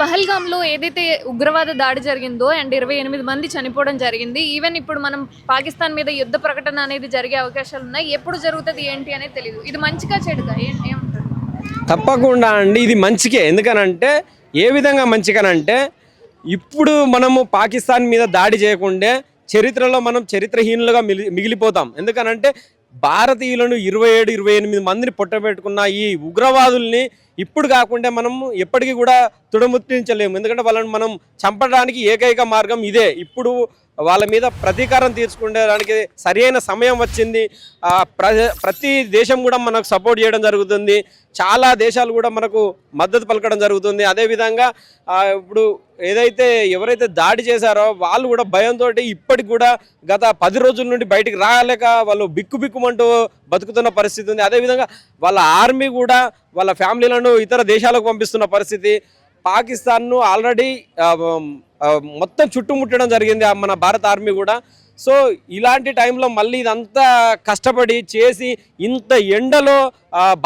పహల్గామ్లో ఏదైతే ఉగ్రవాద దాడి జరిగిందో అండ్ ఇరవై ఎనిమిది మంది చనిపోవడం జరిగింది ఈవెన్ ఇప్పుడు మనం పాకిస్తాన్ మీద యుద్ధ ప్రకటన అనేది జరిగే అవకాశాలు ఉన్నాయి ఎప్పుడు జరుగుతుంది ఏంటి అనేది తెలియదు ఇది మంచిగా చెడుగా ఏంటి ఏమంటారు? తప్పకుండా అండి ఇది మంచికే. ఎందుకనంటే ఏ విధంగా మంచికనంటే ఇప్పుడు మనము పాకిస్తాన్ మీద దాడి చేయకుండే చరిత్రలో మనం చరిత్రహీనులుగా మిగిలిపోతాం. ఎందుకనంటే భారతీయులను ఇరవై ఏడు ఇరవై ఎనిమిది మందిని పొట్టబెట్టుకున్న ఈ ఉగ్రవాదుల్ని ఇప్పుడు కాకుండా మనం ఎప్పటికీ కూడా తుడముట్టించలేము. ఎందుకంటే వాళ్ళని మనం చంపడానికి ఏకైక మార్గం ఇదే. ఇప్పుడు వాళ్ళ మీద ప్రతీకారం తీర్చుకునేదానికి సరైన సమయం వచ్చింది. ప్ర ప్రతి దేశం కూడా మనకు సపోర్ట్ చేయడం జరుగుతుంది. చాలా దేశాలు కూడా మనకు మద్దతు పలకడం జరుగుతుంది. అదేవిధంగా ఇప్పుడు ఏదైతే ఎవరైతే దాడి చేశారో వాళ్ళు కూడా భయంతో ఇప్పటికి కూడా గత పది రోజుల నుండి బయటికి రాలేక వాళ్ళు బిక్కు బిక్కుమంటూ బతుకుతున్న పరిస్థితి ఉంది. అదేవిధంగా వాళ్ళ ఆర్మీ కూడా వాళ్ళ ఫ్యామిలీలను ఇతర దేశాలకు పంపిస్తున్న పరిస్థితి. పాకిస్తాన్ను ఆల్రెడీ మొత్తం చుట్టుముట్టడం జరిగింది ఆ మన భారత ఆర్మీ కూడా. సో ఇలాంటి టైంలో మళ్ళీ ఇదంతా కష్టపడి చేసి ఇంత ఎండలో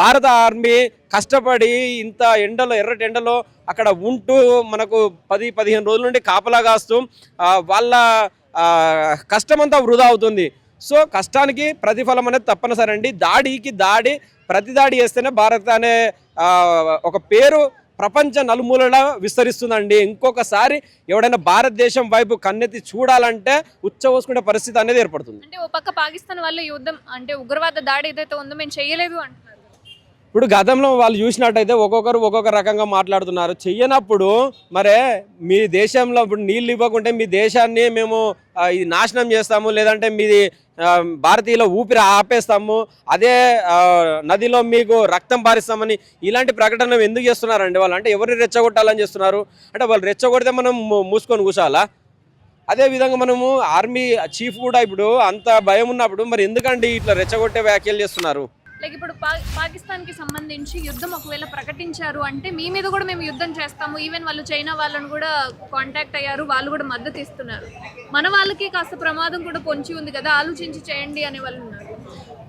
భారత ఆర్మీ కష్టపడి ఇంత ఎండలో ఎర్రటి ఎండలో అక్కడ ఉంటూ మనకు పది పదిహేను రోజుల నుండి కాపలా కాస్తూ వాళ్ళ కష్టమంతా వృధా అవుతుంది. సో కష్టానికి ప్రతిఫలం అనేది తప్పనిసరి అండి దాడికి దాడి ప్రతి దాడి చేస్తేనే భారత్ అనే ఒక పేరు ప్రపంచ నలుమూలలా విస్తరిస్తుందండి. ఇంకొకసారి ఎవడైనా భారతదేశం వైపు కన్నెత్తి చూడాలంటే ఉచ్చవోసుకునే పరిస్థితి అనేది ఏర్పడుతుంది. అంటే ఓ పక్క పాకిస్తాన్ వల్ల యుద్ధం అంటే ఉగ్రవాద దాడి ఏదైతే ఉందో మేము చేయలేదు అంటున్నారు. ఇప్పుడు గతంలో వాళ్ళు చూసినట్టయితే ఒక్కొక్కరు ఒక్కొక్క రకంగా మాట్లాడుతున్నారు. చెయ్యనప్పుడు మరే మీ దేశంలో ఇప్పుడు నీళ్ళు ఇవ్వకుంటే మీ దేశాన్ని మేము ఇది నాశనం చేస్తాము లేదంటే మీది భారతీయుల ఊపిరి ఆపేస్తాము అదే నదిలో మీకు రక్తం పారిస్తామని ఇలాంటి ప్రకటన ఎందుకు చేస్తున్నారండి వాళ్ళు? అంటే ఎవరిని రెచ్చగొట్టాలని చేస్తున్నారు? అంటే వాళ్ళు రెచ్చగొడితే మనం మూసుకొని కూర్చోాలా అదే విధంగా మనము ఆర్మీ చీఫ్ కూడా ఇప్పుడు అంత భయం ఉన్నప్పుడు మరి ఎందుకండి ఇట్లా రెచ్చగొట్టే వ్యాఖ్యలు చేస్తున్నారు? లైక్ ఇప్పుడు పా పాకిస్తాన్కి సంబంధించి యుద్ధం ఒకవేళ ప్రకటించారు అంటే మీ మీద కూడా మేము యుద్ధం చేస్తాము. ఈవెన్ వాళ్ళు చైనా వాళ్ళని కూడా కాంటాక్ట్ అయ్యారు. వాళ్ళు కూడా మద్దతు ఇస్తున్నారు. మన వాళ్ళకి కాస్త ప్రమాదం కూడా పొంచి ఉంది కదా. ఆలోచించి చేయండి అనే వాళ్ళు ఉన్నారు.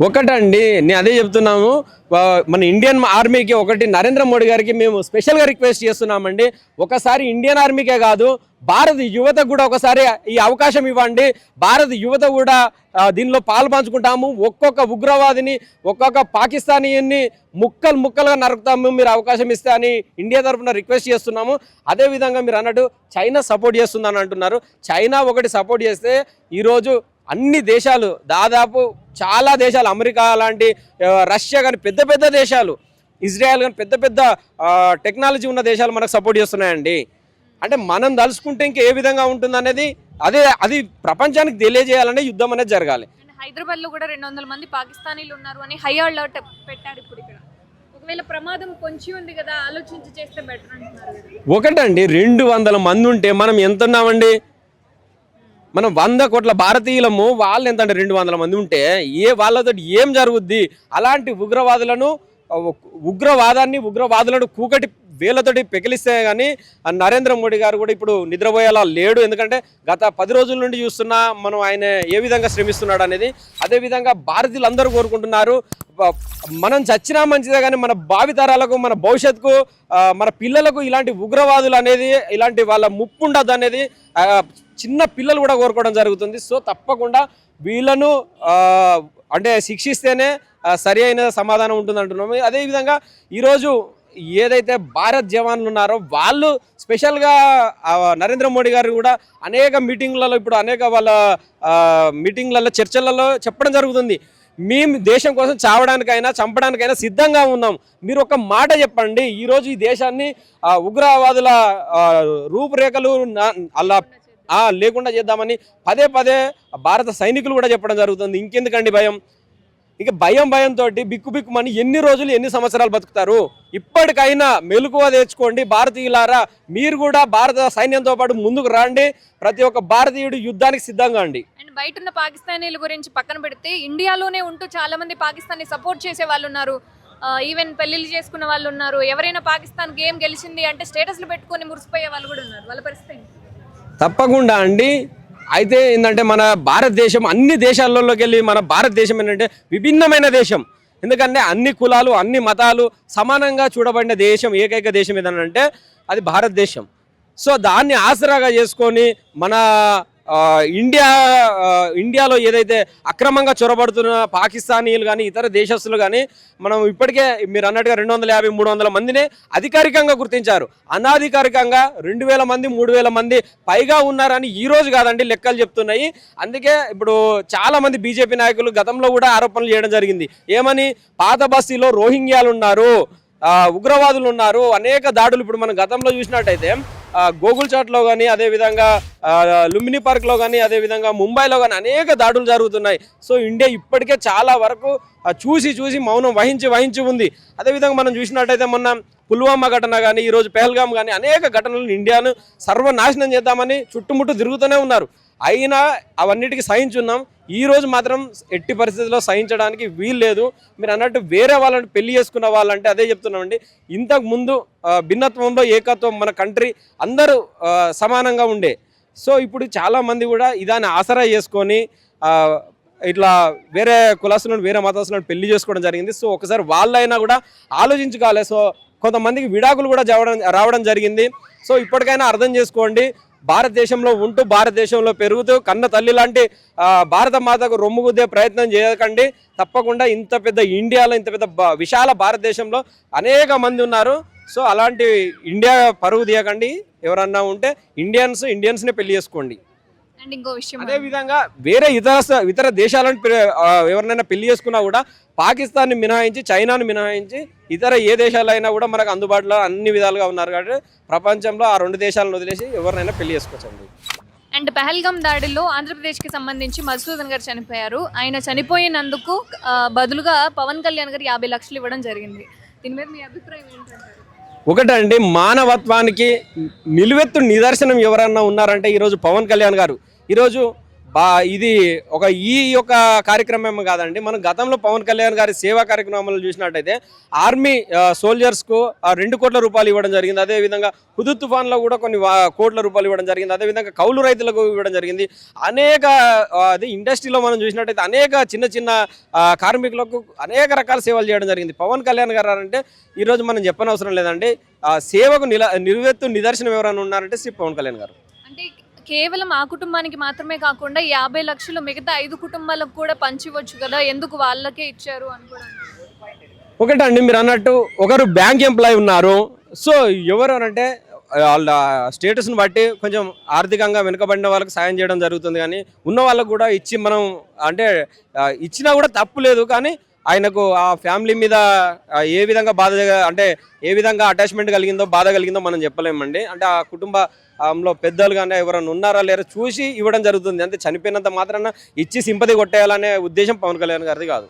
ఒకటండి నేను అదే చెప్తున్నాము. మన ఇండియన్ ఆర్మీకి ఒకటి నరేంద్ర మోడీ గారికి మేము స్పెషల్గా రిక్వెస్ట్ చేస్తున్నామండి. ఒకసారి ఇండియన్ ఆర్మీకే కాదు భారత యువతకు కూడా ఒకసారి ఈ అవకాశం ఇవ్వండి. భారత యువత కూడా దీనిలో పాలు పంచుకుంటాము. ఒక్కొక్క ఉగ్రవాదిని ఒక్కొక్క పాకిస్తానీని ముక్కలు ముక్కలుగా నరుకుతాము. మీరు అవకాశం ఇస్తే అని ఇండియా తరఫున రిక్వెస్ట్ చేస్తున్నాము. అదేవిధంగా మీరు అన్నట్టు చైనా సపోర్ట్ చేస్తుందని అంటున్నారు. చైనా ఒకటి సపోర్ట్ చేస్తే ఈరోజు అన్ని దేశాలు దాదాపు చాలా దేశాలు అమెరికా లాంటి రష్యా కానీ పెద్ద పెద్ద దేశాలు ఇజ్రాయెల్ కానీ పెద్ద పెద్ద టెక్నాలజీ ఉన్న దేశాలు మనకు సపోర్ట్ చేస్తున్నాయండి. అంటే మనం తలుచుకుంటే ఇంకా ఏ విధంగా ఉంటుంది అనేది అదే అది ప్రపంచానికి తెలియజేయాలనే యుద్ధం అనేది జరగాలి. హైదరాబాద్లో కూడా రెండు వందల మంది పాకిస్తానీలు ఉన్నారు అని హై అలర్ట్ పెట్టారు ఇప్పుడు ఇక్కడ. ఒకవేళ ప్రమాదం పొంచి ఉంది కదా ఆలోచించి చేస్తే బెటర్ అంటున్నారు. ఒకటండి రెండు వందల మంది ఉంటే మనం ఎంత ఉన్నామండి మనం వంద కోట్ల భారతీయులము వాళ్ళు ఎంత అంటే రెండు వందల మంది ఉంటే ఏ వాళ్ళతో ఏం జరుగుద్ది? అలాంటి ఉగ్రవాదులను ఉగ్రవాదాన్ని ఉగ్రవాదులను కూకటి వేలతోటి పెకిలిస్తే కానీ నరేంద్ర మోడీ గారు కూడా ఇప్పుడు నిద్రపోయేలా లేడు. ఎందుకంటే గత పది రోజుల నుండి చూస్తున్నా మనం ఆయన ఏ విధంగా శ్రమిస్తున్నాడు అనేది. అదేవిధంగా భారతీయులందరూ కోరుకుంటున్నారు. మనం చచ్చినా మంచిదే కానీ మన భావితరాలకు మన భవిష్యత్తుకు మన పిల్లలకు ఇలాంటి ఉగ్రవాదులు అనేది ఇలాంటి వాళ్ళ ముప్పు ఉండదు అనేది చిన్న పిల్లలు కూడా కోరుకోవడం జరుగుతుంది. సో తప్పకుండా వీళ్ళను అంటే శిక్షిస్తేనే సరి అయిన సమాధానం ఉంటుంది అంటున్నాము అదేవిధంగా ఈరోజు ఏదైతే భారత్ జవాన్లు ఉన్నారో వాళ్ళు స్పెషల్గా నరేంద్ర మోడీ గారు కూడా అనేక మీటింగ్లలో ఇప్పుడు అనేక వాళ్ళ మీటింగ్లలో చర్చలలో చెప్పడం జరుగుతుంది. మేము దేశం కోసం చావడానికైనా చంపడానికైనా సిద్ధంగా ఉన్నాం. మీరు ఒక మాట చెప్పండి. ఈరోజు ఈ దేశాన్ని ఉగ్రవాదుల రూపురేఖలు అలా లేకుండా చేద్దామని పదే పదే భారత సైనికులు కూడా చెప్పడం జరుగుతుంది. ఇంకెందుకండి భయం? ఇక భయం భయంతో బిక్కు బిక్కుమని ఎన్ని రోజులు ఎన్ని సంవత్సరాలు బతుకుతారు? ఇప్పటికైనా మెలకువ తెచ్చుకోండి భారతీయులారా. మీరు కూడా భారత సైన్యంతో పాటు ముందుకు రండి. ప్రతి ఒక్క భారతీయుడు యుద్ధానికి సిద్ధంగా అండి అండ్ బయట ఉన్న పాకిస్తానీల గురించి పక్కన పెడితే ఇండియాలోనే ఉంటూ చాలా మంది పాకిస్తాన్ని సపోర్ట్ చేసే వాళ్ళు ఉన్నారు ఈవెన్ పెళ్ళిళ్ళు చేసుకున్న వాళ్ళు ఉన్నారు ఎవరైనా పాకిస్తాన్ గేమ్ గెలిచింది అంటే స్టేటస్లు పెట్టుకొని మురిసిపోయే వాళ్ళు కూడా ఉన్నారు. వాళ్ళ పరిస్థితి? తప్పకుండా అండి. అయితే ఏంటంటే మన భారతదేశం అన్ని దేశాలలోకి వెళ్ళి మన భారతదేశం ఏంటంటే విభిన్నమైన దేశం. ఎందుకంటే అన్ని కులాలు అన్ని మతాలు సమానంగా చూడబడిన దేశం ఏకైక దేశం ఏదనంటే అది భారతదేశం. సో దాన్ని ఆసరాగా చేసుకొని మన ఇండియా ఇండియాలో ఏదైతే అక్రమంగా చొరబడుతున్న పాకిస్తానీలు కానీ ఇతర దేశస్తులు కానీ మనం ఇప్పటికే మీరు అన్నట్టుగా రెండు వందల యాభై మూడు వందల మందిని అధికారికంగా గుర్తించారు. అనాధికారికంగా రెండు వేల మంది మూడు వేల మంది పైగా ఉన్నారని ఈ రోజు కాదండి లెక్కలు చెప్తున్నాయి. అందుకే ఇప్పుడు చాలా మంది బీజేపీ నాయకులు గతంలో కూడా ఆరోపణలు చేయడం జరిగింది. ఏమని? పాత బస్తీలో రోహింగ్యాలు ఉన్నారు ఉగ్రవాదులు ఉన్నారు అనేక దాడులు ఇప్పుడు మనం గతంలో చూసినట్టయితే గోగుల్ చాట్లో కానీ అదేవిధంగా లుంబిని పార్క్లో కానీ అదేవిధంగా ముంబైలో కానీ అనేక దాడులు జరుగుతున్నాయి. సో ఇండియా ఇప్పటికే చాలా వరకు చూసి చూసి మౌనం వహించి వహించి ఉంది. అదేవిధంగా మనం చూసినట్టయితే మొన్న పుల్వామా ఘటన కానీ ఈరోజు పెహల్గామ్ కానీ అనేక ఘటనలు ఇండియాను సర్వనాశనం చేద్దామని చుట్టుముట్టు తిరుగుతూనే ఉన్నారు. అయినా అవన్నిటికీ సహించున్నాం. ఈ రోజు మాత్రం ఎట్టి పరిస్థితుల్లో సహించడానికి వీలు లేదు మీరు అన్నట్టు వేరే వాళ్ళని పెళ్ళి చేసుకున్న వాళ్ళంటే అదే చెప్తున్నామండి. ఇంతకు ముందు భిన్నత్వంలో ఏకత్వం మన కంట్రీ అందరూ సమానంగా ఉండే. సో ఇప్పుడు చాలామంది కూడా ఇదాన్ని ఆసరా చేసుకొని ఇట్లా వేరే కులాసులను వేరే మతస్తులను పెళ్ళి చేసుకోవడం జరిగింది. సో ఒకసారి వాళ్ళైనా కూడా ఆలోచించుకోవాలి. సో కొంతమందికి విడాకులు కూడా రావడం రావడం జరిగింది. సో ఇప్పటికైనా అర్థం చేసుకోండి. భారతదేశంలో ఉంటూ భారతదేశంలో పెరుగుతూ కన్న తల్లి లాంటి భారత మాతకు రొమ్ము గుద్దే ప్రయత్నం చేయకండి. తప్పకుండా ఇంత పెద్ద ఇండియాలో ఇంత పెద్ద విశాల భారతదేశంలో అనేక మంది ఉన్నారు. సో అలాంటి ఇండియా పరుగు తీయకండి. ఎవరన్నా ఉంటే ఇండియన్స్ ఇండియన్స్నే పెళ్ళి చేసుకోండి. అండ్ ఇంకో విషయం అదే విధంగా వేరే ఇతర ఇతర దేశాలను ఎవరినైనా పెళ్ళి చేసుకున్నా కూడా పాకిస్తాన్ని మినహాయించి చైనాను మినహాయించి ఇతర ఏ దేశాలైనా కూడా మనకు అందుబాటులో అన్ని విధాలుగా ఉన్నారు కాబట్టి ప్రపంచంలో ఆ రెండు దేశాలను వదిలేసి ఎవరినైనా పెళ్ళి చేసుకోవచ్చండి. అండ్ పహల్గామ్ దాడిలో ఆంధ్రప్రదేశ్కి సంబంధించి మధుసూదన్ గారు చనిపోయారు. ఆయన చనిపోయినందుకు బదులుగా పవన్ కళ్యాణ్ గారు యాభై లక్షలు ఇవ్వడం జరిగింది. దీని మీద మీ అభిప్రాయం ఏంటంటారు? ఒకటండి మానవత్వానికి నిలువెత్తు నిదర్శనం ఎవరన్నా ఉన్నారంటే ఈరోజు పవన్ కళ్యాణ్ గారు. ఈరోజు బా ఇది ఒక ఈ యొక్క కార్యక్రమం కాదండి. మనం గతంలో పవన్ కళ్యాణ్ గారి సేవా కార్యక్రమాలు చూసినట్టయితే ఆర్మీ సోల్జర్స్కు రెండు కోట్ల రూపాయలు ఇవ్వడం జరిగింది. అదేవిధంగా హుదు తుఫాన్లో కూడా కొన్ని కోట్ల రూపాయలు ఇవ్వడం జరిగింది. అదేవిధంగా కౌలు రైతులకు ఇవ్వడం జరిగింది. అనేక అది ఇండస్ట్రీలో మనం చూసినట్టయితే అనేక చిన్న చిన్న కార్మికులకు అనేక రకాల సేవలు చేయడం జరిగింది. పవన్ కళ్యాణ్ గారు అంటే ఈరోజు మనం చెప్పనవసరం లేదండి. సేవకు నిల నిలువెత్తు నిదర్శనం ఎవరైనా ఉన్నారంటే శ్రీ పవన్ కళ్యాణ్ గారు. కేవలం ఆ కుటుంబానికి మాత్రమే కాకుండా యాభై లక్షలు మిగతా ఐదు కుటుంబాలకు కూడా పంచివచ్చు కదా? ఎందుకు వాళ్ళకే ఇచ్చారు అని కూడా ఒకటండి మీరు అన్నట్టు ఒకరు బ్యాంక్ ఎంప్లాయ్ ఉన్నారు. సో ఎవరు అంటే వాళ్ళ స్టేటస్ని బట్టి కొంచెం ఆర్థికంగా వెనుకబడిన వాళ్ళకి సాయం చేయడం జరుగుతుంది. కానీ ఉన్న వాళ్ళకు కూడా ఇచ్చి మనం అంటే ఇచ్చినా కూడా తప్పు లేదు. కానీ ఆయనకు ఆ ఫ్యామిలీ మీద ఏ విధంగా బాధ అంటే ఏ విధంగా అటాచ్మెంట్ కలిగిందో బాధ కలిగిందో మనం చెప్పలేమండి. అంటే ఆ కుటుంబంలో పెద్దలు కానీ ఎవరైనా ఉన్నారా లేరా చూసి ఇవ్వడం జరుగుతుంది. అంటే చనిపోయినంత మాత్రాన ఇచ్చి సింపతి కొట్టేయాలనే ఉద్దేశం పవన్ కళ్యాణ్ గారిది కాదు.